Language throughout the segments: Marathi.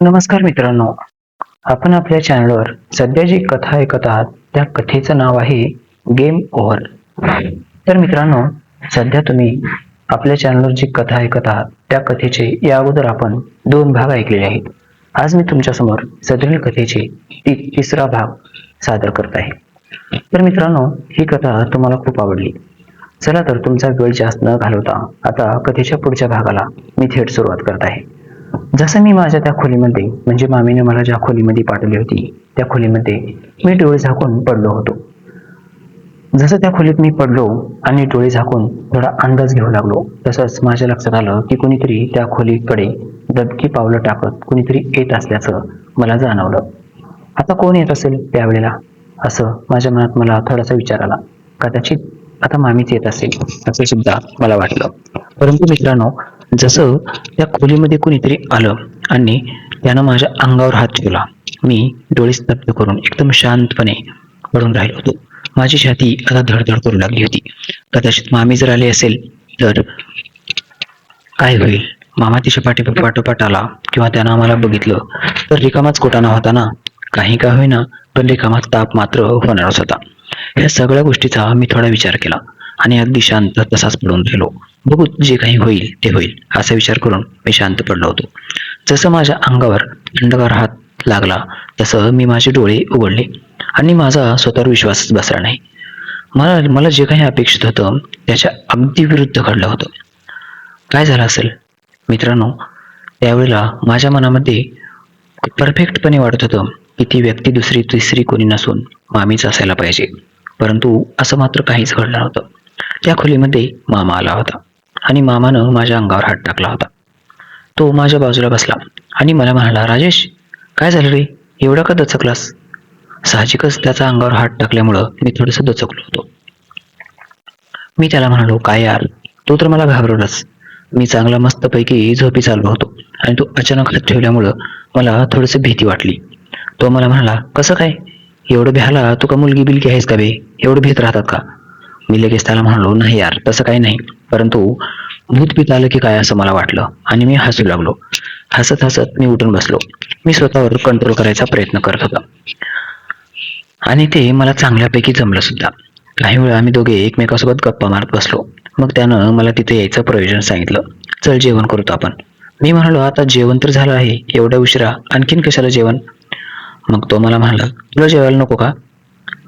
नमस्कार मित्रांनो. आपण आपल्या चॅनलवर सध्या जी कथा ऐकत आहात त्या कथेचं नाव आहे गेम ओव्हर तर मित्रांनो सध्या तुम्ही आपल्या चॅनलवर जी कथा ऐकत आहात त्या कथेचे या अगोदर आपण दोन भाग ऐकलेले आहेत. आज मी तुमच्यासमोर सदरील कथेचे तिसरा भाग सादर करत आहे. तर मित्रांनो ही कथा तुम्हाला खूप आवडली. चला तर तुमचा वेळ जास्त न घालवता आता कथेच्या पुढच्या भागाला मी थेट सुरुवात करत आहे. जसं मी माझ्या त्या खोलीमध्ये म्हणजे मामीने मला ज्या खोलीमध्ये पाठवली होती त्या खोलीमध्ये मी डोळे झाकून पडलो होतो. जसं त्या खोलीत मी पडलो आणि डोळे झाकून थोडा अंदाज घेऊ लागलो तसंच माझ्या लक्षात आलं की कुणीतरी त्या खोलीकडे दबकी पावलं टाकत कुणीतरी येत असल्याचं मला जाणवलं. आता कोण येत असेल त्यावेळेला? असं माझ्या मनात मला थोडासा विचार आला. कदाचित आता मामीच येत असेल असं सुद्धा मला वाटलं. परंतु मित्रांनो जसं त्या खोलीमध्ये कुणीतरी आलं आणि त्यानं माझ्या अंगावर हात ठेवला. मी डोळे स्तब्ध करून एकदम शांतपणे पडून राहिलो होतो. माझी छाती आता धडधड करू लागली होती. कदाचित मामी जर आले असेल तर काय होईल? मामा तिच्या पाठी पाठोपाठ आला किंवा त्यानं आम्हाला बघितलं तर रिकामाच कोटाना होता ना? काही का होईना पण रिकामाच ताप मात्र होणारच होता. या सगळ्या गोष्टीचा मी थोडा विचार केला आणि अगदी शांत तसाच पडून राहिलो. बघू जे काही होईल ते होईल असा विचार करून मी शांत पडलो होतो. जसं माझ्या अंगावर थंडगार हात लागला तसं मी माझे डोळे उघडले आणि माझा स्वतःवर विश्वासच बसला नाही. मला मला जे काही अपेक्षित होतं त्याच्या अगदी विरुद्ध घडलं होतं. काय झालं असेल? मित्रांनो त्यावेळेला माझ्या मनामध्ये परफेक्टपणे वाटत होतं की ती व्यक्ती दुसरी तिसरी कोणी नसून मामीच असायला पाहिजे. परंतु असं मात्र काहीच घडलं नव्हतं. त्या खोलीमध्ये मामा आला होता. आणि मामानं माझ्या अंगावर हात टाकला होता. तो माझ्या बाजूला बसला आणि मला म्हणाला राजेश काय झालं रे? एवढा का दचकलास? साहजिकच त्याचा अंगावर हात टाकल्यामुळं मी थोडंसं दचकलो होतो. मी त्याला म्हणालो काय यार तो तर मला घाबरवलास. मी चांगला मस्तपैकी झोपी चाललो होतो आणि तो अचानक हात ठेवल्यामुळं मला थोडीशी भीती वाटली. तो मला म्हणाला कसं काय? एवढं भ्याला तू का मुलगी बिलगी आहेस का बे? एवढं भीत राहतात का? मी लगेच त्याला म्हणालो नाही यार तसं काही नाही. परंतु भूत भीत आलं की काय असं मला वाटलं. आणि मी हसू लागलो. हसत हसत मी उठून बसलो. मी स्वतःवर कंट्रोल करायचा प्रयत्न करत होता. आणि ते मला चांगल्यापैकी जमलं सुद्धा. काही वेळा आम्ही दोघे एकमेकासोबत गप्पा मारत बसलो. मग त्यानं मला तिथे यायचं प्रयोजन सांगितलं. चल जेवण करतो आपण. मी म्हणालो आता जेवण तर झालं आहे. एवढ्या उशिरा. आणखीन कशाला जेवण? मग तो मला म्हणाला तुला जेवायला नको का?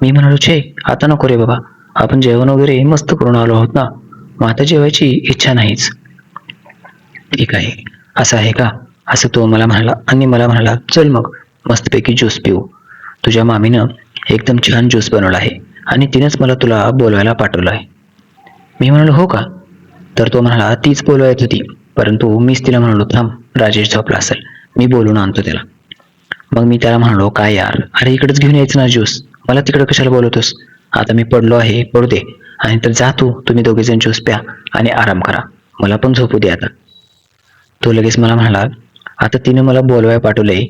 मी म्हणालो छे आता नको रे बाबा. आपण जेवण वगैरे मस्त करून आलो आहोत ना. मग आता जेवायची इच्छा नाहीच. ठीक आहे. असं आहे का? असं तो मला म्हणाला आणि मला म्हणाला चल मग मस्तपैकी ज्यूस पिऊ. तुझ्या मामीनं एकदम छान ज्यूस बनवला आहे आणि तिनेच मला तुला बोलवायला पाठवलं आहे. मी म्हणालो हो का? तर तो म्हणाला तीच बोलवायत होती परंतु मीच तिला म्हणालो थांब राजेश झोपला असेल. मी बोलून आणतो त्याला. मग मी त्याला म्हणालो काय यार? अरे इकडेच घेऊन यायचं ना ज्यूस. मला तिकडे कशाला बोलवतोस? आता मी पडलो आहे पडू दे. आणि तर जा तू तुम्ही दोघे जण ज्यूस प्या आणि आराम करा. मला पण झोपू दे आता. तो लगेच मला म्हणाला आता तिने मला बोलवाय पाठवलंय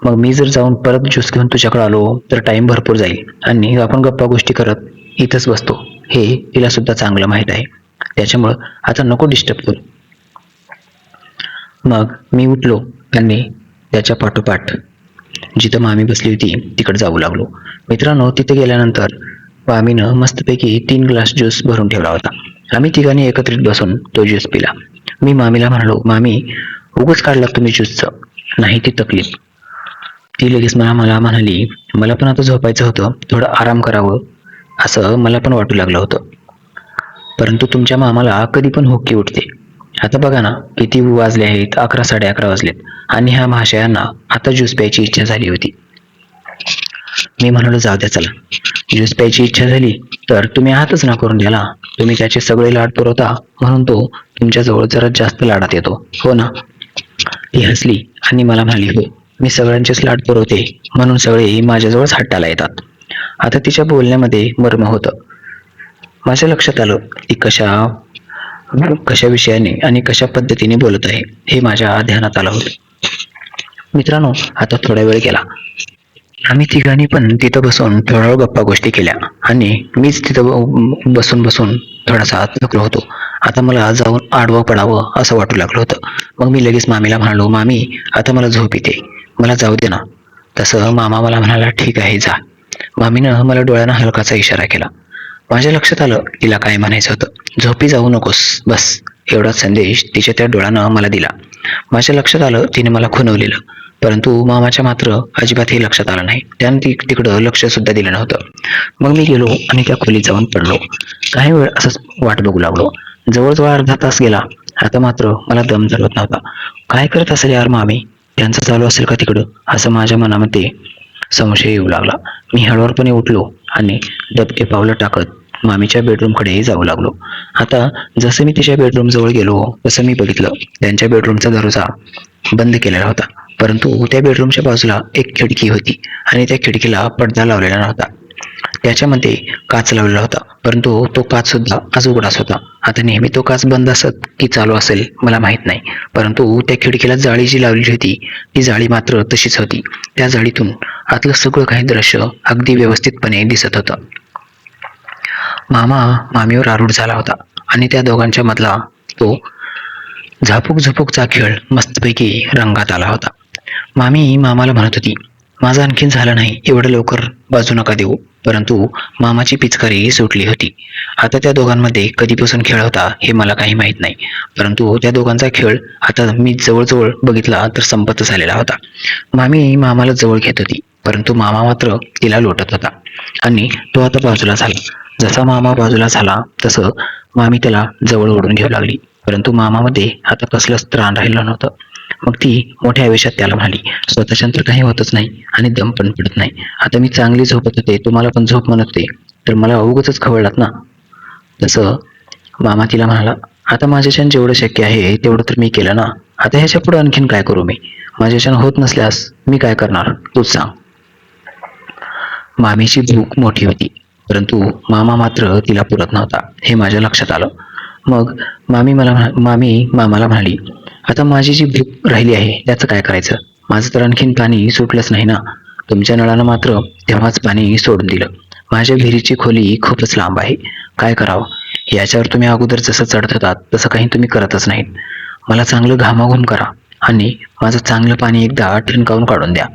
मग मी जर जाऊन परत ज्यूस घेऊन तुझ्याकडे आलो तर टाइम भरपूर जाईल. आणि आपण गप्पा गोष्टी करत इथंच बसतो. हे तिला सुद्धा चांगलं माहीत आहे. त्याच्यामुळं आता नको डिस्टर्ब करू. मग मी उठलो आणि त्याच्या पाठोपाठ जिथं मामी बसली होती तिकडे जाऊ लागलो. मित्रांनो तिथे गेल्यानंतर मामीनं मस्तपैकी तीन ग्लास ज्यूस भरून ठेवला होता. आम्ही तिघांनी एकत्रित बसून तो ज्यूस पिला. मी मामीला म्हणालो मामी उगच काढला तुम्ही ज्यूसचं? नाही ती तकलीफ. ती लगेच मला मला म्हणाली मला पण आता झोपायचं होतं थोडं आराम करावं. असं मला पण वाटू लागलं होतं. परंतु तुमच्या मामाला कधी पण हुक्की उठते. आता बघा ना किती वाजले आहेत अकरा साडे अकरा वाजलेत. आणि ह्या महाशयांना आता ज्यूस प्यायची इच्छा झाली होती. मी म्हणालो जाऊ द्या चला. ज्यूस प्यायची इच्छा झाली तर तुम्ही आहातच ना करून द्याला. तुम्ही त्याचे सगळे लाड पुरवता म्हणून तो तुमच्याजवळ जरा जास्त लाडात येतो. हो ना? ती हसली आणि मला म्हणाली हो मी सगळ्यांचेच लाड पुरवते म्हणून सगळे माझ्याजवळच हट्टाला येतात. आता तिच्या बोलण्यामध्ये मर्म होतं. माझ्या लक्षात आलं ती कशा कशा विषयाने आणि कशा पद्धतीने बोलत आहे हे माझ्या ध्यानात आलं होतं. मित्रांनो आता थोडा वेळ गेला. आम्ही तिघांनी पण तिथं बसून थोडा गप्पा गोष्टी केल्या. आणि मीच तिथं बसून बसून थोडासा थकलो होतो. आता मला जाऊन आडवं पडावं असं वाटू लागलं होतं. मग मी लगेच मामीला म्हणालो मामी आता मला झोप येते. मला जाऊ दे ना. तसं मामा मला म्हणाला ठीक आहे जा. मामीनं मला डोळ्यानं हलकाचा इशारा केला. माझ्या लक्षात आलं तिला काय म्हणायचं होतं. झोपी जाऊ नकोस बस. एवढा संदेश तिच्या त्या डोळ्यानं मला दिला. माझ्या लक्षात आलं तिने मला खुनवलेलं परंतु मामाच्या मात्र अजिबात हे लक्षात आलं नाही. त्यानं ती तिकडं लक्ष सुद्धा दिलं नव्हतं. मग मी गेलो आणि त्या खोलीत जाऊन पडलो. काही वेळ असंच वाट बघू लागलो. जवळजवळ अर्धा तास गेला. आता मात्र मला दम जरवत नव्हता. काय करत असेल यार मामी? त्यांचं चालू असेल का तिकडं? असं माझ्या मनामध्ये संशय येऊ लागला. मी हळूवारपणे उठलो आणि डबके पावलं टाकत मामीच्या बेडरूमकडे जाऊ लागलो. आता जसं मी तिच्या बेडरूम जवळ गेलो तसं मी बघितलं. त्यांच्या बेडरूमचा दरवाजा बंद केलेला होता. परंतु त्या बेडरूमच्या बाजूला एक खिडकी होती आणि त्या खिडकीला पडदा लावलेला नव्हता. त्याच्यामध्ये काच लावलेला होता परंतु तो काच सुद्धा आज उघडाच होता. आता नेहमी तो काच बंद असत की चालू असेल मला माहीत नाही परंतु त्या खिडकीला जाळी जी लावलेली होती ती जाळी मात्र तशीच होती. त्या जाळीतून आतलं सगळं काही दृश्य अगदी व्यवस्थितपणे दिसत होतं. मामा मामीवर आरूढ झाला होता आणि त्या दोघांच्या मधला तो झापूक झुपूकचा खेळ मस्तपैकी रंगात आला होता. मामी मामाला म्हणत होती माझं आणखीन झालं नाही एवढं लवकर बाजू नका देऊ. परंतु मामाची पिचकारी सुटली होती. आता त्या दोघांमध्ये कधीपासून खेळ होता हे मला काही माहीत नाही. परंतु त्या दोघांचा खेळ आता मी जवळजवळ बघितला तर संपत झालेला होता. मामी मामाला जवळ घेत होती परंतु मामा मात्र तिला लोटत होता. आणि तो आता बाजूला झाला. जसा मामा बाजूला झाला तसं मामी त्याला जवळ ओढून घेऊ लागली. परंतु मामामध्ये आता कसलंच त्राण राहिलं नव्हतं. मग ती मोठ्या आयुष्यात त्याला म्हणाली स्वतःच्या तर काही होतच नाही आणि दम पण पडत नाही. आता मी चांगली झोपत होते तुम्हाला पण झोप म्हणत होते. तर मला अवघच खवळलात ना? तसं मामा तिला म्हणाला आता माझ्याच्यान जेवढं शक्य आहे तेवढं तर मी केलं ना. आता ह्याच्या पुढे आणखीन काय करू मी? माझ्याच्यान होत नसल्यास मी काय करणार? तूच सांग. मामीची भूक मोठी होती परंतु मामा मात्र तिला पुरत नव्हता. हे माझ्या लक्षात आलं. मग मामी मला म्हणा मामी मामाला म्हणाली आता माझी जी भूक राहिली आहे त्याचं काय करायचं? माझं तर आणखीन पाणी सुटलंच नाही ना. तुमच्या नळानं मात्र तेव्हाच पाणी सोडून दिलं. माझ्या विहिरीची खोली खूपच लांब आहे. काय करावं? याच्यावर तुम्ही अगोदर जसं चढत होतात तसं काही तुम्ही करतच नाहीत. मला चांगलं घामाघूम करा आणि माझं चांगलं पाणी एकदा ठणकावून काढून द्या.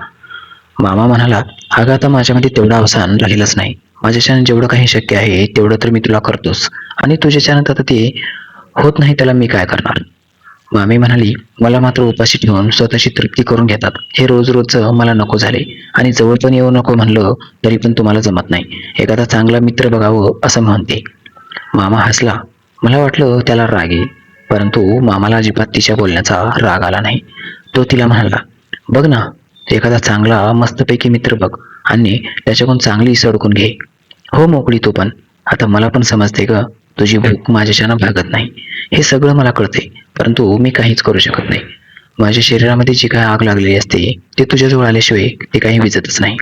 मामा म्हणाला अगं आता माझ्यामध्ये तेवढं अवसान राहिलंच नाही. माझ्याच्यानं जेवढं काही शक्य आहे तेवढं तर मी तुला करतोच. आणि तुझ्याच्यानं आता ते होत नाही त्याला मी काय करणार? मामी म्हणाली मला मात्र उपाशी ठेवून स्वतःची तृप्ती करून घेतात. हे रोज रोजचं मला नको झाले. आणि जवळ पण येऊ नको म्हणलं तरी पण तुम्हाला जमत नाही. एखादा चांगला मित्र बघावं असं म्हणते. मामा हसला. मला वाटलं त्याला राग येईल. परंतु मामाला अजिबात तिच्या बोलण्याचा राग आला नाही. तो तिला म्हणाला बघ ना एखादा चांगला मस्तपैकी मित्र बघ आणि त्याच्याकडून चांगली सडकून घे. हो मोकळी तू पण. आता मला पण समजते ग. तुझी भूक माझ्याच्यानं भागत नाही. हे सगळं मला कळते परंतु मी काहीच करू शकत नाही. माझ्या शरीरामध्ये जी काय आग लागलेली असते ती तुझ्याजवळ आल्याशिवाय ते काही विजतच नाही.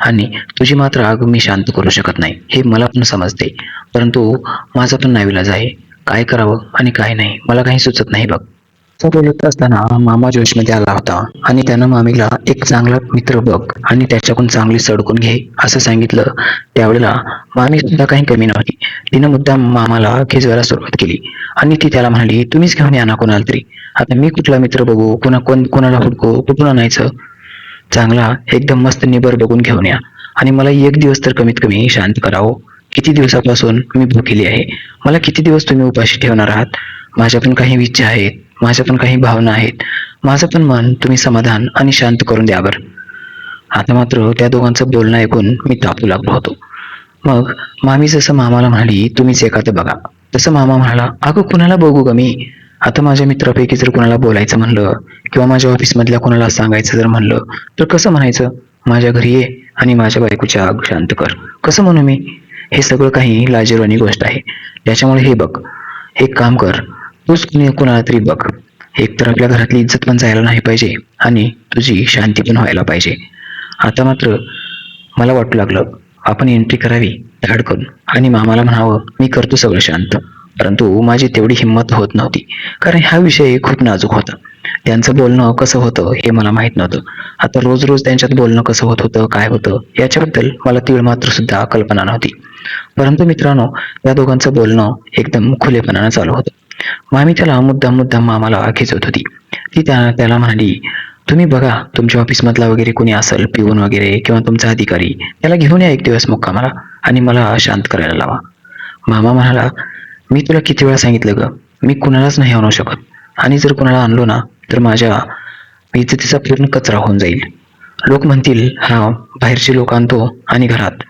आणि तुझी मात्र आग मी शांत करू शकत नाही हे मला पण समजते. परंतु माझा पण नाविलाज आहे. काय करावं आणि काय नाही मला काही सुचत नाही बघ. असं बोलत असताना मामा जोशमध्ये आला होता. आणि त्यानं मामीला एक चांगला मित्र बघ आणि त्याच्याकडून चांगली सडकून घे असं सांगितलं. त्यावेळेला मामी सुद्धा काही कमी नव्हती. तिनं मुद्दा मामाला खिजवायला सुरुवात केली. आणि ती त्याला म्हणाली तुम्हीच घेऊन या ना कोणाला तरी. आता मी कुठला मित्र बघू? कोणा कोण कोणाला हुडकू? कुठून आणायचं? चांगला एकदम मस्त निबर बघून घेऊन या. आणि मला एक दिवस तर कमीत कमी शांत करावं. किती दिवसापासून मी भुकेली आहे? मला किती दिवस तुम्ही उपाशी ठेवणार आहात? माझ्या पण काही इच्छा आहेत. माझ्या पण काही भावना आहेत. माझं पण मन तुम्ही समाधान आणि शांत करून द्या आता मात्र त्या दोघांचं बोलणं ऐकून मी तापू लागलो होतो. मग मामी जसं मामाला म्हणाली तुम्हीच एखादं बघा. तसं मामा म्हणाला अगं कुणाला बघू ग मी? आता माझ्या मित्रापैकी जर कुणाला बोलायचं म्हणलं किंवा माझ्या ऑफिसमधल्या कुणाला सांगायचं जर म्हणलं तर कसं म्हणायचं? माझ्या घरी ये आणि माझ्या बायकोच्या आग शांत कर. कसं म्हणू मी? हे सगळं काही लाजीरवाणी गोष्ट आहे. त्याच्यामुळे हे बघ. एक काम कर. तूच कुणी कुणाला तरी बघ. एक तर आपल्या घरातली इज्जत पण जायला नाही पाहिजे आणि तुझी शांती पण व्हायला पाहिजे. आता मात्र मला वाटू लागलं आपण एंट्री करावी धाडकन आणि मामाला म्हणावं मी करतो सगळं शांत. परंतु माझी तेवढी हिंमत होत नव्हती. कारण हा विषय खूप नाजूक होता. त्यांचं बोलणं कसं होतं हे मला माहीत नव्हतं. आता रोज रोज त्यांच्यात बोलणं कसं होत होतं काय होतं याच्याबद्दल मला तीळ मात्र सुद्धा कल्पना नव्हती. परंतु मित्रांनो या दोघांचं बोलणं एकदम खुलेपणानं चालू होतं. मामी त्याला मुद्दाम मुद्दाम मामाला खिचवत होती. ती त्या त्याला म्हणाली तुम्ही बघा तुमच्या ऑफिसमधला वगैरे कोणी असेल पिऊन वगैरे किंवा तुमचा अधिकारी त्याला घेऊन या एक दिवस मुक्कामाला आणि मला शांत करायला लावा. मामा म्हणाला मी तुला किती वेळा सांगितलं ग? मी कुणालाच नाही आणू शकत. आणि जर कुणाला आणलो ना तर माझ्या इज्जतीचा पूर्ण कचरा होऊन जाईल. लोक म्हणतील हा बाहेरचे लोक आणतो आणि घरात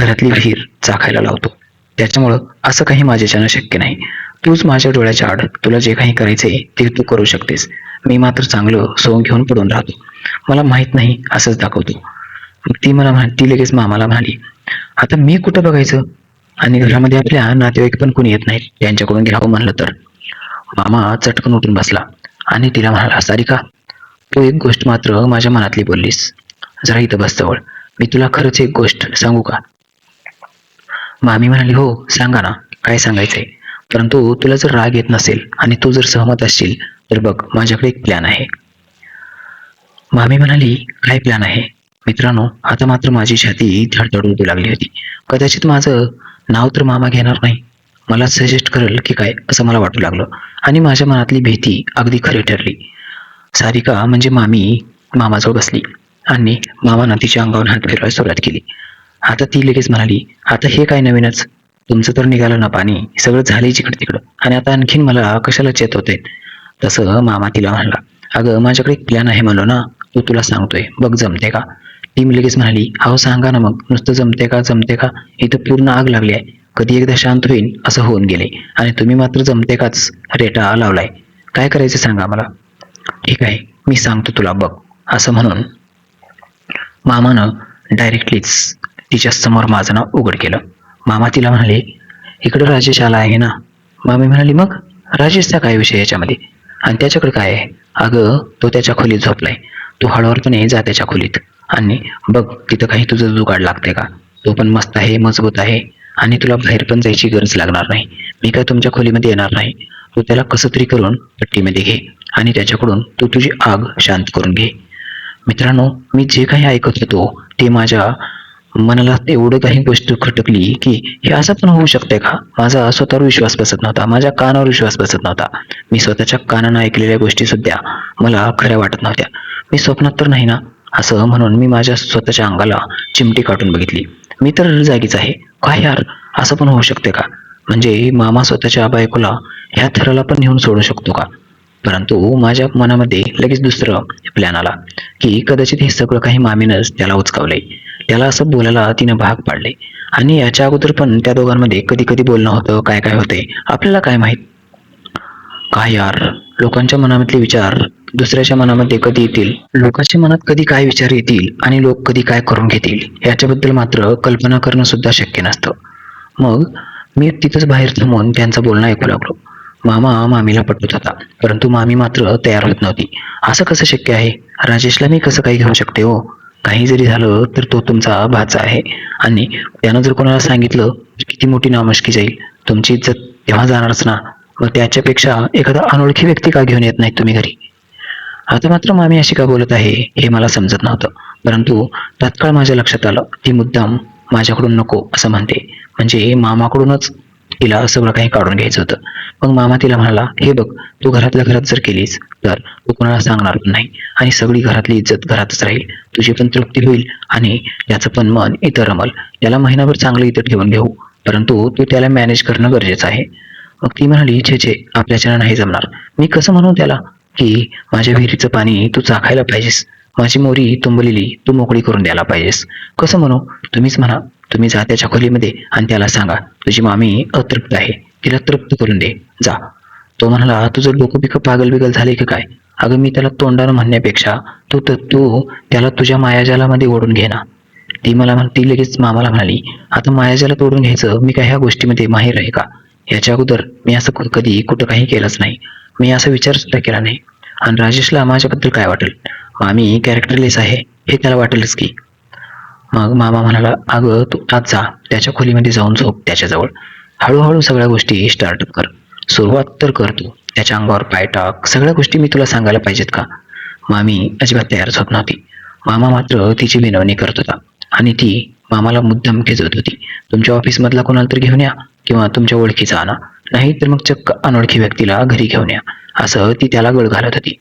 घरातली विहीर चाखायला लावतो. त्याच्यामुळं असं काही माझ्याच्यानं शक्य नाही. तूच माझ्या डोळ्याच्या आड तुला जे काही करायचंय ते तू करू शकतेस. मी मात्र चांगलं सोंग घेऊन पडून राहतो. मला माहीत नाही असंच दाखवतो. मग ती मला म्हण ती लगेच मामाला म्हणाली आता मी कुठं बघायचं? आणि घरामध्ये आपल्या नातेवाईक पण कोणी येत नाहीत त्यांच्याकडून घ्यावं म्हणलं तर. मामा चटकन उठून बसला आणि तिला म्हणाला सारिका तू एक गोष्ट मात्र माझ्या मनातली बोललीस. जरा इथं बसतवळ मी तुला खरंच एक गोष्ट सांगू का? मामी म्हणाली हो सांगा ना. काय सांगायचंय? परंतु तुला जर राग येत नसेल आणि तू जर सहमत असशील तर बघ माझ्याकडे एक प्लॅन आहे. मामी म्हणाली काय प्लॅन आहे? मित्रांनो आता मात्र माझी छाती धडधड उडू लागली होती. कदाचित माझं नाव तर मामा घेणार नाही. मला सजेस्ट करेल की काय असं मला वाटू लागलं आणि माझ्या मनातली भीती अगदी खरी ठरली. सारिका म्हणजे मामी मामाजवळ बसली आणि मामानं तिच्या अंगावर हात फिरवायला सुरुवात केली. आता ती लगेच म्हणाली आता हे काय नवीनच? तुमचं तर निघालं ना पाणी सगळं झालंय जिकडं तिकडं. आणि आता आणखीन मला कशाला चेत होते तसं मामा तिला म्हणला अगं माझ्याकडे एक प्लॅन आहे म्हणलो ना तो तुला सांगतोय. बघ जमते का? टीम लगेच म्हणाली अहो सांगा ना मग नुसतं जमते का जमते का? इथं पूर्ण आग लागली आहे. कधी एकदा शांत होईल असं होऊन गेले आणि तुम्ही मात्र जमते काच रेटा लावलाय. काय करायचं सांगा मला ठीक आहे मी सांगतो तुला बघ. असं म्हणून मामानं डायरेक्टलीच तिच्या समोर माझं नाव उघड केलं. मामा तिला म्हणाले इकडं राजेश आला आहे ना? मामी म्हणाली मग राजेशचा काय विषय याच्यामध्ये? आणि त्याच्याकडे काय आहे? अगं तो त्याच्या खोलीत झोपलाय. तू हळूवारपणे जा त्याच्या खोलीत. आणि बघ तिथं काही तुझं जुगाड लागते का? तो पण मस्त आहे मजबूत आहे. आणि तुला बाहेर पण जायची गरज लागणार नाही. मी काय तुमच्या खोलीमध्ये येणार नाही. तू त्याला कसं तरी करून पट्टीमध्ये घे. आणि त्याच्याकडून तू तुझी आग शांत करून घे. मित्रांनो मी जे काही ऐकत होतो ते माझ्या मनाला एवढं काही गोष्ट खटकली की हे असं पण होऊ शकते का? माझा स्वतःवर विश्वास बसत नव्हता. माझ्या कानावर विश्वास बसत नव्हता. मी स्वतःच्या कानानं ऐकलेल्या गोष्टी सुद्धा मला खऱ्या वाटत नव्हत्या. मी स्वप्नात तर नाही ना? असं म्हणून मी माझ्या स्वतःच्या अंगाला चिमटी काढून बघितली. मी तर जागीच आहे. काय यार? असं पण होऊ शकते का? म्हणजे मामा स्वतःच्या बायकोला ह्या थराला पण नेऊन सोडू शकतो का? परंतु माझ्या मनामध्ये लगेच दुसरं प्लॅन आला की कदाचित हे सगळं काही मामीनंच त्याला उचकावलंय. त्याला असं बोलायला तिनं भाग पाडले. आणि याच्या अगोदर पण त्या दोघांमध्ये कधी कधी बोलणं होतं काय काय होते आपल्याला काय माहीत? काय यार लोकांच्या मनामधले विचार दुसऱ्याच्या मनामध्ये कधी येतील? लोकांच्या मनात कधी काय विचार येतील आणि लोक कधी काय करून घेतील याच्याबद्दल मात्र कल्पना करणं सुद्धा शक्य नसतं. मग मी तिथंच बाहेर थांबून त्यांचं बोलणं ऐकू लागलो. मामा मामीला पटवत होता परंतु मामी मात्र तयार होत नव्हती. असं कसं शक्य आहे? राजेशला मी कसं काही घेऊ शकते हो? काही जरी झालं तर तो तुमचा भाचा आहे. आणि त्यानं जर कोणाला सांगितलं किती मोठी नामशकी जाईल तुमची इज्जत तेव्हा जाणारच ना. मग त्याच्यापेक्षा एखादा अनोळखी व्यक्ती का घेऊन येत नाही तुम्ही घरी? आता मात्र मामी अशी का बोलत आहे हे मला समजत नव्हतं. परंतु तात्काळ माझ्या लक्षात आलं ती मुद्दाम माझ्याकडून नको असं म्हणते. म्हणजे मामाकडूनच तिला सगळं काही काढून घ्यायचं होतं. मग मामा तिला म्हणाला हे बघ तू घरातल्या घरात जर केलीस तर तू कोणाला सांगणार पण नाही आणि सगळी घरातली इज्जत घरातच राहील. तुझी पण तृप्ती होईल आणि याचं पण मन इतर रमल. याला महिनाभर चांगलं इथं ठेवून घेऊ परंतु तू त्याला मॅनेज करणं गरजेचं आहे. मग ती म्हणाली छे छे आपल्याच्यानं नाही जमणार. मी कसं म्हणू त्याला की माझ्या विहिरीचं पाणी तू चाखायला पाहिजेस. माझी मोरी तुंबलेली तू मोकळी करून द्यायला पाहिजेस. कसं म्हणू? तुम्हीच म्हणा. तुम्ही जा त्याच्या खोलीमध्ये आणि त्याला सांगा तुझी मामी अतृप्त आहे तिला तृप्त करून दे जा. तो म्हणाला तुझं डोकं बिकं पागल बिगल झाले की काय? अगं मी त्याला तोंडानं म्हणण्यापेक्षा तू तर तू त्याला तुझ्या मायाजालामध्ये ओढून घे ना. ती मला म्हण ती लगेच मामाला म्हणाली आता मायाजाला तोडून घ्यायचं मी काय ह्या गोष्टीमध्ये माहीर आहे का? याच्या अगोदर मी असं कधी कुठं काही केलंच नाही. मी असा विचार सुद्धा केला नाही. आणि राजेशला माझ्याबद्दल काय वाटेल? मामी कॅरेक्टरलेस आहे हे त्याला वाटेलच की. मग मामा म्हणाला अगं तू आज जा. त्याच्या खोलीमध्ये जाऊन झोप त्याच्याजवळ. हळूहळू सगळ्या गोष्टी स्टार्ट कर. सुरुवात तर कर तू. त्याच्या अंगावर पाय टाक. सगळ्या गोष्टी मी तुला सांगायला पाहिजेत का? मामी अजिबात तयारच होत नव्हती. मामा मात्र तिची विनवणी करत होता. आणि ती मामाला मुद्दाम खेचत होती. तुमच्या ऑफिसमधला कोणाला तर घेऊन या किंवा तुमच्या ओळखीचा आणा. नाही तर मग चक्क अनोळखी व्यक्तीला घरी घेऊन या. असं ती त्याला गळ घालत होती.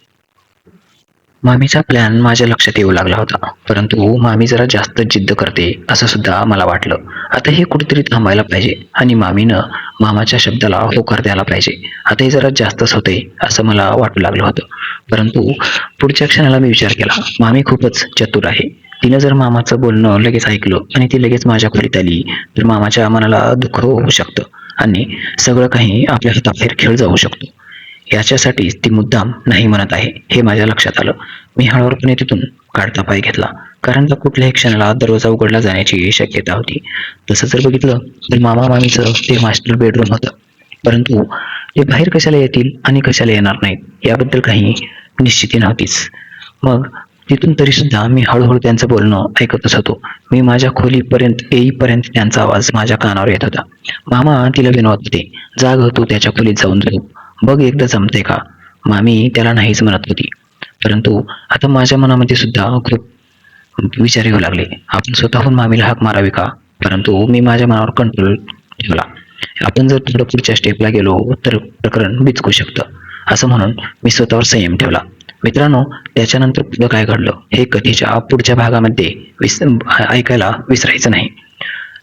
मामीचा प्लॅन माझ्या लक्षात येऊ लागला होता. परंतु मामी जरा जास्त जिद्द करते असं सुद्धा मला वाटलं. आता हे कुठेतरी थांबायला पाहिजे आणि मामीनं मामाच्या शब्दाला होकार द्यायला पाहिजे. आता हे जरा जास्तच होते असं मला वाटू लागलं होतं. परंतु पुढच्या क्षणाला मी विचार केला मामी खूपच चतुर आहे. तिनं जर मामाचं बोलणं लगेच ऐकलं आणि ती लगेच माझ्या खोलीत आली तर मामाच्या मनाला दुःख होऊ शकतं आणि सगळं काही आपल्या हाताबाहेर खेळ जाऊ शकतो. याच्यासाठीच ती मुद्दाम नाही म्हणत आहे हे माझ्या लक्षात आलं. मी हळूवारपणे तिथून काढता पाय घेतला. कारण का कुठल्याही क्षणाला दरवाजा उघडला जाण्याची शक्यता होती. तसं जर बघितलं तर मामा मामीचं ते मास्टर बेडरूम होतं. परंतु ते बाहेर कशाला येतील आणि कशाला येणार नाहीत याबद्दल काही निश्चिती नव्हतीच. मग तिथून तरी सुद्धा मी हळूहळू त्यांचं बोलणं ऐकतच होतो. मी माझ्या खोलीपर्यंत येईपर्यंत त्यांचा आवाज माझ्या कानावर येत होता. मामा तिला विनवत होते. जाग हो त्याच्या खोलीत जाऊन झोप बघ एकदा जमते का? मामी त्याला नाहीच म्हणत होती. परंतु आता माझ्या मनामध्ये सुद्धा खूप विचार येऊ लागले. आपण स्वतःहून मामीला हाक मारावी का? परंतु मी माझ्या मनावर कंट्रोल ठेवला. आपण जर थोडं पुढच्या स्टेपला गेलो तर प्रकरण बिचकू शकतं. असं म्हणून मी स्वतःवर संयम ठेवला. मित्रांनो त्याच्यानंतर पुढं काय घडलं हे कथेच्या पुढच्या भागामध्ये विस ऐकायला विसरायचं नाही.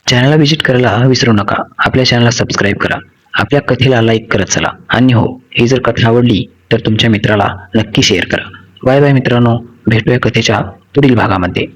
चॅनलला व्हिजिट करायला विसरू नका. आपल्या चॅनलला सबस्क्राईब करा. आपल्या कथेला लाईक करत चला. आणि हो ही जर कथा आवडली तर तुमच्या मित्राला नक्की शेअर करा. बाय बाय मित्रांनो. भेटूया कथेच्या पुढील भागामध्ये.